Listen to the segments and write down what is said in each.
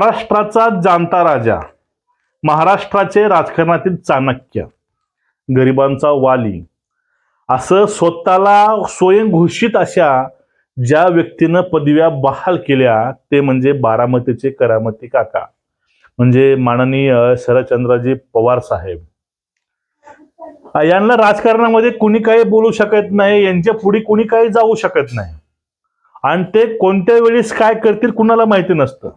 महाराष्ट्राचा जाणता राजा महाराष्ट्राचे राजकारणातील चाणक्य गरिबांचा वाली असं स्वतःला स्वयंघोषित अशा ज्या व्यक्तीनं पदव्या बहाल केल्या ते म्हणजे बारामतीचे करामती काका म्हणजे माननीय शरदचंद्रजी पवार साहेब. यांना राजकारणामध्ये कुणी काही बोलू शकत नाही यांच्या पुढे कुणी काही जाऊ शकत नाही. आणि ते कोणत्या वेळेस काय करतील कुणाला माहिती नसतं.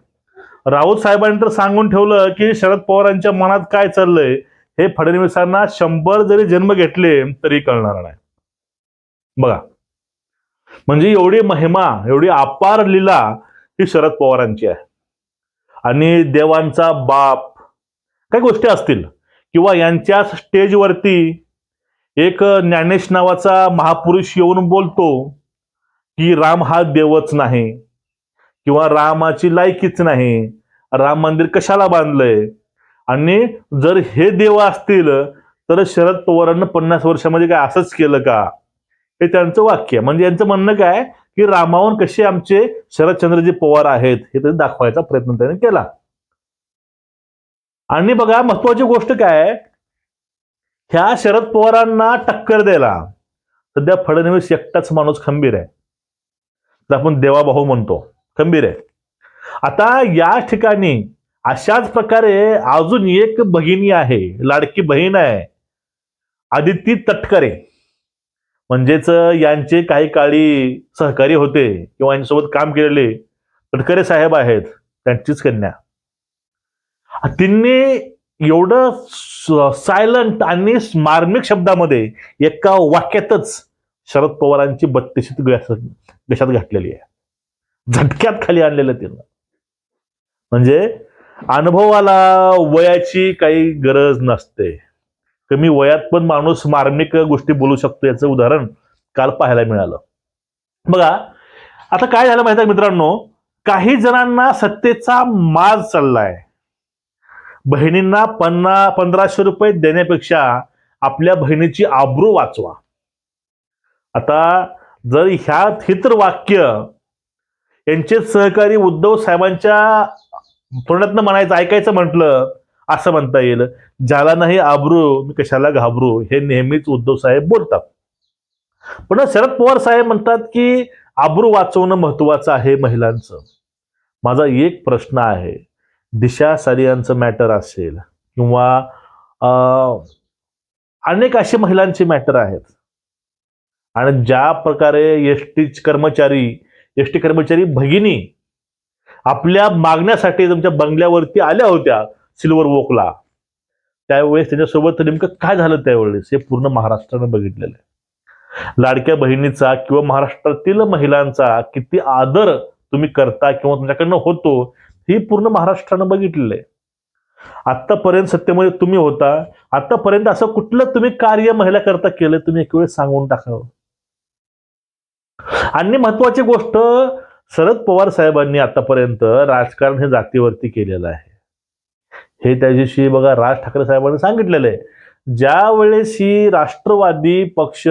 राऊत साहेबांनी तर सांगून ठेवलं की शरद पवारांच्या मनात काय चाललंय हे फडणवीसांना शंभर जरी जन्म घेतले तरी कळणार नाही. बघा. म्हणजे एवढी महिमा एवढी अपार लीला ही शरद पवारांची आहे. आणि देवांचा बाप काही गोष्टी असतील. किंवा यांच्या स्टेजवरती एक ज्ञानेश नावाचा महापुरुष येऊन बोलतो की राम हा देवच नाही. किंवा रामाची लायकीच नाही. राम मंदिर कशाला बांधलंय? आणि जर हे देव असतील तर शरद पवारांना पन्नास वर्षामध्ये काय असंच केलं का? हे त्यांचं वाक्य म्हणजे यांचं म्हणणं काय की रामावर कसे आमचे शरदचंद्रजी पवार आहेत? हे त्यांनी दाखवायचा प्रयत्न त्यांनी केला. आणि बघा महत्वाची गोष्ट काय ह्या शरद पवारांना टक्कर द्यायला. सध्या फडणवीस एकटाच माणूस खंबीर आहे. तर आपण देवाभाऊ म्हणतो. खंबीर आहे. आता या ठिकाणी अशाच प्रकारे अजून एक भगिनी आहे लाडकी बहीण आहे आदिती तटकरे. म्हणजेच यांचे काही काळी सहकारी होते किंवा यांच्यासोबत काम केलेले तटकरे साहेब आहेत त्यांचीच कन्या. त्यांनी एवढं सायलंट आणि मार्मिक शब्दामध्ये एका वाक्यातच शरद पवारांची बत्तीशी देशात घातलेली आहे. झटक्यात खाली आणलेलं त्यांना. म्हणजे अनुभवाला वयाची काही गरज नसते. कमी वयात पण माणूस मार्मिक गोष्टी बोलू शकतो याचं उदाहरण काल पाहायला मिळालं. बघा आता काय झालं माहिती आहे मित्रांनो? काही जणांना सत्तेचा माज चाललाय. बहिणींना पन्ना पंधराशे रुपये देण्यापेक्षा आपल्या बहिणीची आब्रू वाचवा. आता जर ह्या हे वाक्य यांचे सहकारी उद्धव साहेबांच्या पूर्णत्न म्हणायचं ऐकायचं म्हटलं असं म्हणता येईल. ज्याला नाही आबरू मी कशाला घाबरू? हे नेहमीच उद्धव साहेब बोलतात. पण शरद पवार साहेब म्हणतात की आबरू वाचवणं महत्वाचं आहे महिलांचं. माझा एक प्रश्न आहे दिशा सारियांचं मॅटर असेल किंवा अं, अनेक असे महिलांचे मॅटर आहेत. आणि ज्या प्रकारे एस टी कर्मचारी एस टी कर्मचारी भगिनी आपल्या मागण्यासाठी तुमच्या बंगल्यावरती आल्या होत्या सिल्वर वोकला त्यावेळेस त्याच्यासोबत नेमकं काय झालं त्यावेळेस हे पूर्ण महाराष्ट्रानं बघितलेलं आहे. लाडक्या बहिणीचा किंवा महाराष्ट्रातील महिलांचा किती आदर तुम्ही करता किंवा तुमच्याकडनं होतो ही पूर्ण महाराष्ट्रानं बघितलेलं आहे. आतापर्यंत सत्तेमध्ये तुम्ही होता आतापर्यंत असं कुठलं तुम्ही कार्य महिला करता केलं तुम्ही एक वेळ सांगून टाकावं. आणि महत्वाची गोष्ट शरद पवार साहेबांनी आतापर्यंत राजकारण हे जातीवरती केलेलं आहे. हे त्या दिवशी बघा राज ठाकरे साहेबांनी सांगितलेलं आहे. ज्या वेळेस ही राष्ट्रवादी पक्ष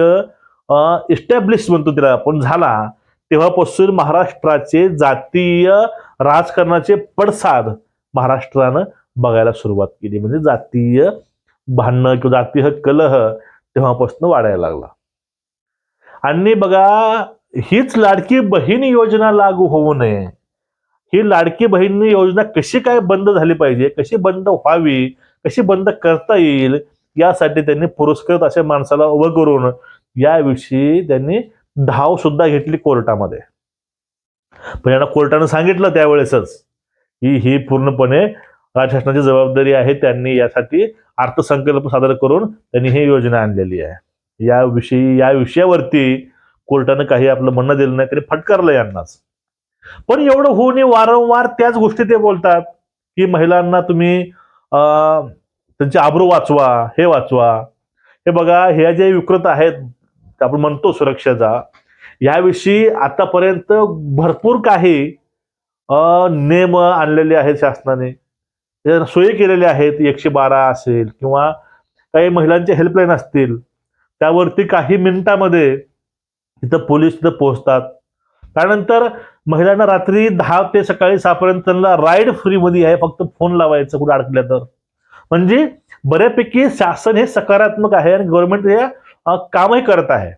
इस्टॅब्लिश म्हणतो तिला आपण झाला तेव्हापासून महाराष्ट्राचे जातीय राजकारणाचे पडसाद महाराष्ट्रानं बघायला सुरुवात केली. म्हणजे जातीय भांडणं किंवा जातीय कलह तेव्हापासून वाढायला लागला. आणि बघा हीच लाडकी बहीण योजना लागू होऊ नये. ही लाडकी बहीण योजना कशी काय बंद झाली पाहिजे कशी बंद व्हावी कशी बंद करता येईल यासाठी त्यांनी पुरस्कृत अशा माणसाला उभं करून याविषयी त्यांनी धाव सुद्धा घेतली कोर्टामध्ये. पण यांना कोर्टानं सांगितलं त्यावेळेसच ही ही पूर्णपणे राजशासनाची जबाबदारी आहे त्यांनी यासाठी अर्थसंकल्प सादर करून त्यांनी ही योजना आणलेली आहे. याविषयी या विषयावरती कोर्टानं काही आपलं म्हणणं दिलं नाही तरी फटकारलं यांनाच. पण एवढं होऊन वारंवार त्याच गोष्टी ते बोलतात की महिलांना तुम्ही त्यांचे आबरू वाचवा हे वाचवा. हे बघा ह्या ज्या विकृत आहेत आपण म्हणतो सुरक्षेचा याविषयी आतापर्यंत भरपूर काही नियम आणलेले आहेत शासनाने. सोयी केलेल्या आहेत एकशे बारा असेल किंवा काही महिलांचे हेल्पलाईन असतील त्यावरती काही मिनिटामध्ये तिथं पोलीस तिथं पोहोचतात. त्यानंतर महिलांना रात्री दहा ते सकाळी सहापर्यंत त्यांना राईड फ्रीमध्ये आहे. फक्त फोन लावायचं कुठं अडकल्या तर. म्हणजे बऱ्यापैकी शासन हे सकारात्मक आहे आणि गव्हर्नमेंट हे कामही करत आहे.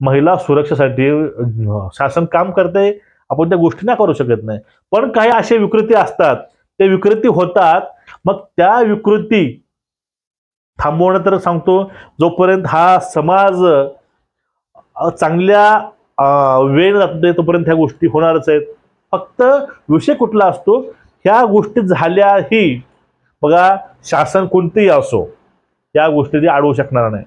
महिला सुरक्षेसाठी शासन काम करते आपण त्या गोष्टी नाही करू शकत नाही. पण काही असे विकृती असतात. ते विकृती होतात. मग त्या विकृती थांबवणं तर सांगतो. जोपर्यंत हा समाज चांगल्या वेळ जात नाही तोपर्यंत ह्या गोष्टी होणारच आहेत. फक्त विषय कुठला असतो? ह्या गोष्टी झाल्याही बघा शासन कोणतेही असो या गोष्टी ती अडवू शकणार नाही.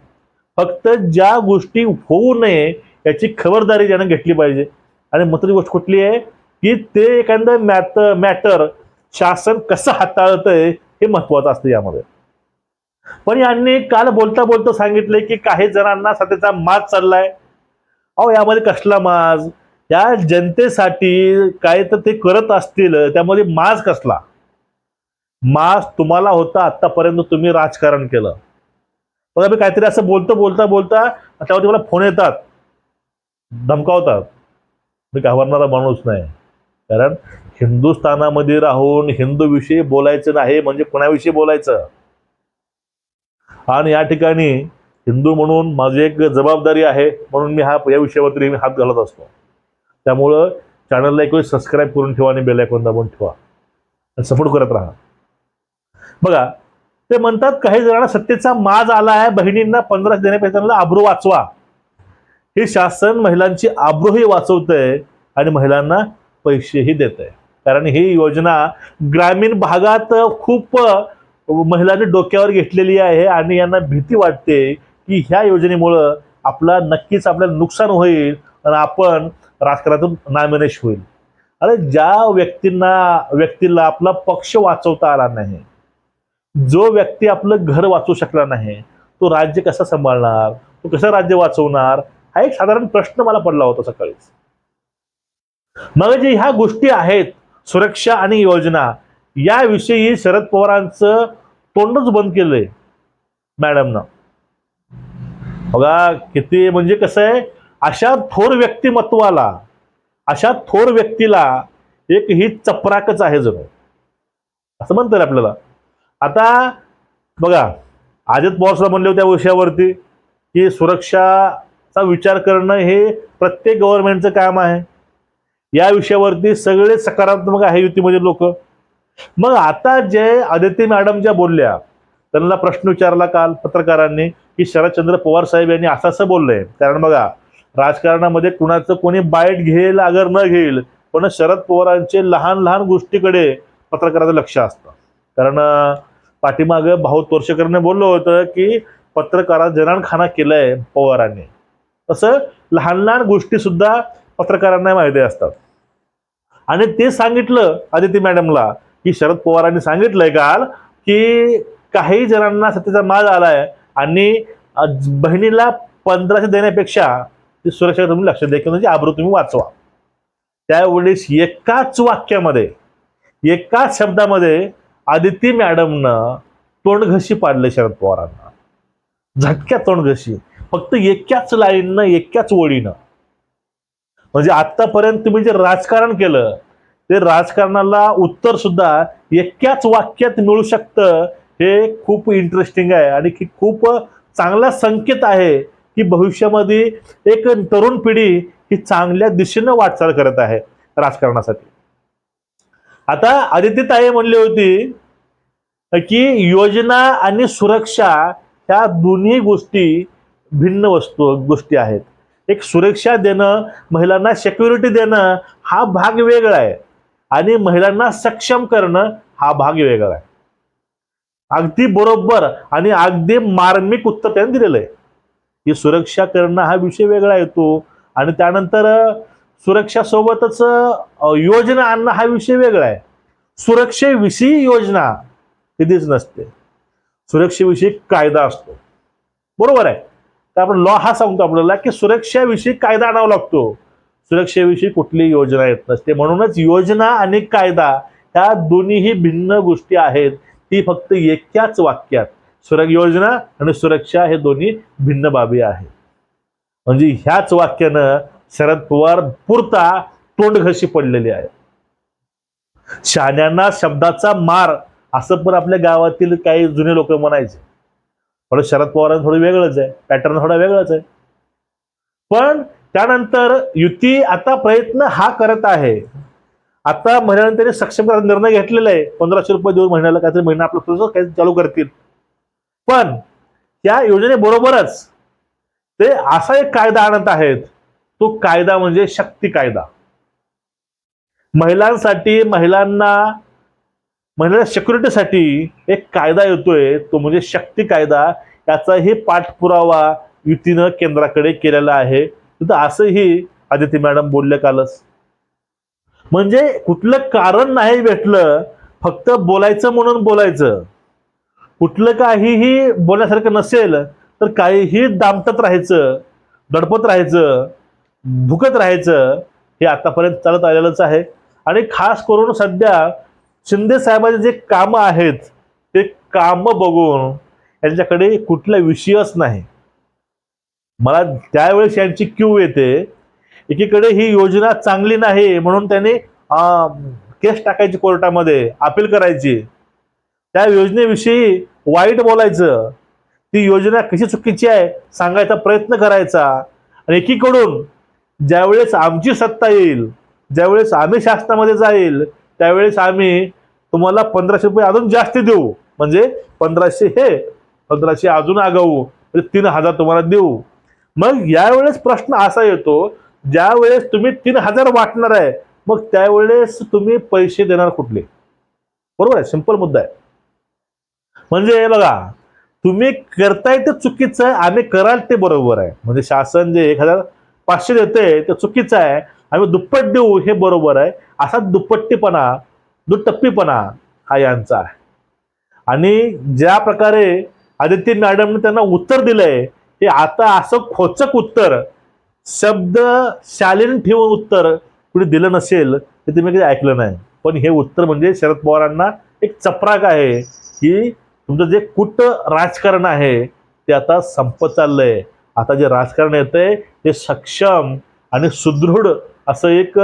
फक्त ज्या गोष्टी होऊ नये याची खबरदारी ज्यानं घेतली पाहिजे. आणि महत्वाची गोष्ट कुठली आहे? की ते एखादं मॅट मॅटर शासन कसं हाताळतंय हे महत्वाचं असतं यामध्ये. पण यांनी काल बोलता बोलता सांगितले की काही जणांना सध्याचा मात चाललाय. अहो यामध्ये कसला माज? या जनतेसाठी काय तर ते करत असतील त्यामध्ये माज कसला? माज तुम्हाला होता आतापर्यंत तुम्ही राजकारण केलं. बघा मी काहीतरी असं बोलतो बोलता बोलता त्यावरती मला फोन येतात. धमकावतात. मी घाबरणारा माणूस नाही. कारण हिंदुस्थानामध्ये राहून हिंदू विषयी बोलायचं नाही म्हणजे कोणाविषयी बोलायचं? आणि या ठिकाणी हिंदू म्हणून माझी एक जबाबदारी आहे म्हणून मी हा या विषयावरती मी हात घालत असतो. त्यामुळं चॅनलला एक वेळ सबस्क्राईब करून ठेवा आणि बेल आयकॉन दाबून ठेवा. आणि सपोर्ट करत राहा. बघा ते म्हणतात काही जणांना सत्तेचा माज आला आहे बहिणींना पंधरा देण्यापेक्षा त्यांना आब्रू वाचवा. हे शासन महिलांची आब्रूही वाचवतंय आणि महिलांना पैसेही देत आहे कारण ही योजना ग्रामीण भागात खूप महिलांनी डोक्यावर घेतलेली आहे आणि यांना भीती वाटते की ह्या योजनेमुळं आपला नक्कीच आपल्याला नुकसान होईल आणि आपण राजकारणातून नामनेश होईल. अरे ज्या व्यक्तींना व्यक्तीला आपला पक्ष वाचवता आला नाही जो व्यक्ती आपलं घर वाचवू शकला नाही तो राज्य कसा सांभाळणार तो कसं राज्य वाचवणार हा एक साधारण प्रश्न मला पडला होता सकाळीच. मग जे ह्या गोष्टी आहेत सुरक्षा आणि योजना याविषयी शरद पवारांचं तोंडच बंद केलंय मॅडमनं. बघा किती म्हणजे कसं आहे अशा थोर व्यक्तिमत्वाला अशा थोर व्यक्तीला एक ही चपराकच आहे जणू. असं म्हणतात आपल्याला. आता बघा आदित बॉसला म्हणले होते त्या विषयावरती की सुरक्षाचा विचार करणं हे प्रत्येक गव्हर्नमेंटचं काम आहे. या विषयावरती सगळे सकारात्मक आहे युतीमध्ये लोक. मग आता जे आदित्य मॅडम ज्या बोलल्या त्यांना प्रश्न विचारला काल पत्रकारांनी की शरदचंद्र पवार साहेब यांनी असं असं बोललंय. कारण बघा राजकारणामध्ये कुणाचं कोणी बाईट घेईल अगर न घेईल पण शरद पवारांचे लहान लहान गोष्टीकडे पत्रकाराचं लक्ष असतं. कारण पाठीमागं भाऊ तोरशेकरने बोललं होतं की पत्रकारात जनानखाना केलंय पवारांनी. तसं लहान लहान गोष्टी सुद्धा पत्रकारांना माहिती असतात. आणि ते सांगितलं आदिती मॅडमला की शरद पवारांनी सांगितलंय काल की काही जणांना सत्तेचा माल आलाय आणि बहिणीला पंधराशे देण्यापेक्षा ती सुरक्षा तुम्ही लक्ष द्या किंवा म्हणजे आबरू तुम्ही वाचवा. त्यावेळेस एकाच वाक्यामध्ये एकाच शब्दामध्ये आदिती मॅडमनं तोंडघशी पाडले शरद पवारांना. झटक्या तोंडघशी फक्त एकाच लाईननं एकाच ओळीनं. म्हणजे आतापर्यंत तुम्ही जे राजकारण केलं ते राजकारणाला उत्तर सुद्धा एकाच वाक्यात मिळू शकतं हे खूप इंटरेस्टिंग आहे आणि की खूप चांगला संकेत आहे की भविष्यामध्ये एक तरुण पिढी ही चांगल्या दिशेनं वाटचाल करत आहे राजकारणासाठी. आता आदित्य ताई म्हणली होती की योजना आणि सुरक्षा ह्या दोन्ही गोष्टी भिन्न वस्तू गोष्टी आहेत. एक सुरक्षा देणं महिलांना सेक्युरिटी देणं हा भाग वेगळा आहे. आणि महिलांना सक्षम करणं हा भाग वेगळा आहे. अगदी बरोबर आणि अगदी मार्मिक उत्तर त्याने दिलेलं आहे. की सुरक्षा करणं हा विषय वेगळा येतो आणि त्यानंतर सुरक्षासोबतच योजना आणणं हा विषय वेगळा आहे. सुरक्षेविषयी योजना कधीच नसते. सुरक्षेविषयी कायदा असतो. बरोबर आहे. तर आपण लॉ हा सांगतो आपल्याला की सुरक्षाविषयी कायदा आणावा लागतो. सुरक्षेविषयी कुठली योजना येत नसते. म्हणूनच योजना आणि कायदा ह्या दोन्हीही भिन्न गोष्टी आहेत. ती फक्त एकाच वाक्यात. सुरग योजना आणि सुरक्षा हे दोन्ही भिन्न बाबी आहेत. म्हणजे ह्याच वाक्यानं शरद पवार पुरता तोंडघशी पडलेली आहे. शहाण्यांना शब्दाचा मार असं पण आपल्या गावातील काही जुने लोक म्हणायचे. पण शरद पवारांना थोडं वेगळंच आहे. पॅटर्न थोडा वेगळंच आहे. पण त्यानंतर युती आता प्रयत्न हा करत आहे. आता महिन्यानंतर त्यांनी सक्षम करायचा निर्णय घेतलेला आहे. पंधराशे रुपये देऊन महिन्याला काहीतरी महिना आपलं खर्च काही चालू करतील. पण या योजनेबरोबरच ते असा एक कायदा आणत आहेत. तो कायदा म्हणजे शक्ती कायदा. महिलांसाठी महिलांना महिलांच्या सिक्युरिटीसाठी एक कायदा येतोय. तो म्हणजे शक्ती कायदा. याचाही पाठपुरावा युतीनं केंद्राकडे केलेला आहे. तिथं असंही आदिती मॅडम बोलले कालच. म्हणजे कुठलं कारण नाही भेटलं फक्त बोलायचं म्हणून बोलायचं. कुठलं काहीही बोलण्यासारखं नसेल तर काहीही दामटत राहायचं दडपत राहायचं भुकत राहायचं हे आतापर्यंत चालत आलेलंच आहे. आणि खास करून सध्या शिंदे साहेबांचे जे कामं आहेत ते कामं बघून यांच्याकडे कुठला विषयच नाही. मला त्यावेळेस यांची क्यू येते एकीकडे ही योजना चांगली नाही म्हणून त्यांनी केस टाकायची कोर्टामध्ये अपील करायची. त्या योजनेविषयी वाईट बोलायचं. ती योजना कशी चुकीची आहे सांगायचा प्रयत्न करायचा. आणि एकीकडून ज्यावेळेस आमची सत्ता येईल ज्यावेळेस आम्ही शासनामध्ये जाईल त्यावेळेस आम्ही तुम्हाला पंधराशे रुपये अजून जास्त देऊ. म्हणजे पंधराशे हे पंधराशे अजून आगाऊ. म्हणजे तीन हजार तुम्हाला देऊ. मग यावेळेस प्रश्न असा येतो ज्या वेळेस तुम्ही तीन हजार वाटणार आहे मग त्यावेळेस तुम्ही पैसे देणार कुठले? बरोबर आहे सिंपल मुद्दा आहे. म्हणजे हे बघा तुम्ही करताय ते चुकीचं आहे आम्ही कराल ते बरोबर आहे. म्हणजे शासन जे एक हजार पाचशे देते ते चुकीचं आहे आम्ही दुप्पट देऊ हे बरोबर आहे. असा दुप्पट्टीपणा दुटप्पीपणा हा यांचा आहे. आणि ज्या प्रकारे आदित्य मॅडमने त्यांना उत्तर दिलंय हे आता असं खोचक उत्तर शब्द शालीन ठेवून उत्तर कुणी दिलं नसेल ते तुम्ही कधी ऐकलं नाही. पण हे उत्तर म्हणजे शरद पवारांना एक चपराक आहे की तुमचं जे कुट राजकारण आहे ते आता संपत चाललंय. आता जे राजकारण येतंय ते सक्षम आणि सुदृढ असं एक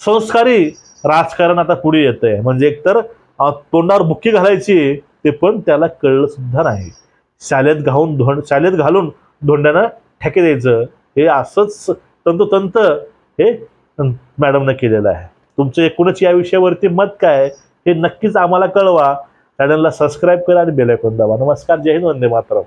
संस्कारी राजकारण आता पुढे येतंय. म्हणजे एकतर तोंडावर बुक्की घालायची ते पण त्याला कळलं सुद्धा नाही. शालेत घालून धोंड शालेत घालून धोंड्यानं ठेके द्यायचं. हे असंच तंतोतंत हे मॅडमनं केलेलं आहे. तुमचं एकूणच या विषयावरती मत काय हे नक्कीच आम्हाला कळवा. चॅनलला सबस्क्राईब करा आणि बेल दाबा. नमस्कार जय हिंद वंदे मातरम.